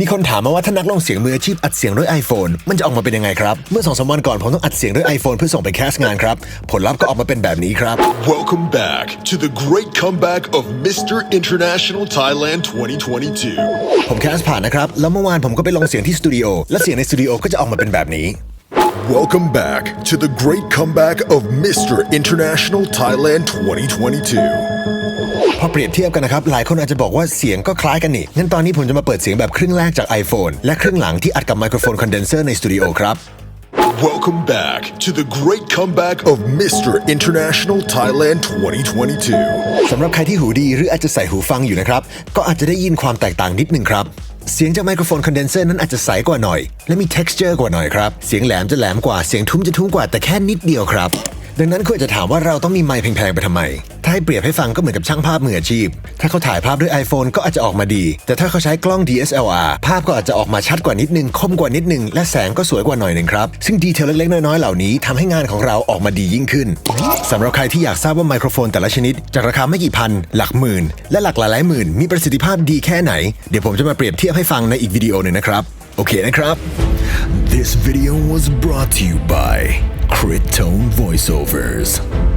มีคนถามมาว่าถ้านักลงเสียงมืออาชีพอัดเสียงด้วย iPhone มันจะออกมาเป็นยังไงครับ เมื่อสองสามวันก่อนผมต้องอัดเสียงด้วย iPhone เพื่อส่งไปแคสต์งานครับ ผลลัพธ์ก็ออกมาเป็นแบบนี้ครับ Welcome back to the great comeback of Mr. International Thailand 2022. ผมแคสต์ผ่านนะครับ แล้วเมื่อวานผมก็ไปลงเสียงที่สตูดิโอ และเสียงในสตูดิโอก็จะออกมาเป็นแบบนี้ Welcome back to the great comeback of Mr. International Thailand 2022. พอเปรียบเทียบกันนะครับ หลายคนอาจจะบอกว่าเสียงก็คล้ายกันนี่งั้นตอนนี้ผมจะมาเปิดเสียงแบบครึ่งแรกจาก iPhone และครึ่งหลังที่อัดกับไมโครโฟนคอนเดนเซอร์ในสตูดิโอครับ Welcome back to the great comeback of Mr. International Thailand 2022. สำหรับใครที่หูดีหรืออาจจะใส่หูฟังอยู่นะครับ ก็อาจจะได้ยินความแตกต่างนิดนึงครับ เสียงจากไมโครโฟนคอนเดนเซอร์นั้นอาจจะใสกว่าหน่อย และมี texture กว่าหน่อยครับ เสียงแหลมจะแหลมกว่า เสียงทุ้มจะทุ้มกว่าแต่แค่นิดเดียวครับ ดังนั้นคุณอาจจะถามว่าเราต้องมีไมค์แพงๆไปทำไม ถ้าให้เปรียบให้ฟังก็เหมือนกับช่างภาพมืออาชีพ ถ้าเขาถ่ายภาพด้วย iPhone ก็อาจจะออกมาดี แต่ถ้าเขาใช้กล้อง DSLR ภาพก็อาจจะออกมาชัดกว่านิดนึง คมกว่านิดนึง และแสงก็สวยกว่าหน่อยหนึ่งครับ ซึ่งดีเทลเล็กๆ น้อยๆ เหล่านี้ทำให้งานของเราออกมาดียิ่งขึ้นสำหรับใครที่อยากทราบว่าไมโครโฟนแต่ละชนิดจากราคาไม่กี่พัน หลักหมื่น และหลักหลายหมื่น มีประสิทธิภาพดีแค่ไหน เดี๋ยวผมจะมาเปรียบเทียบให้ฟังในอีกวิดีโอหนึ่งนะครับ โอเคนะครับ This video was brought to you by Cryptone voiceovers.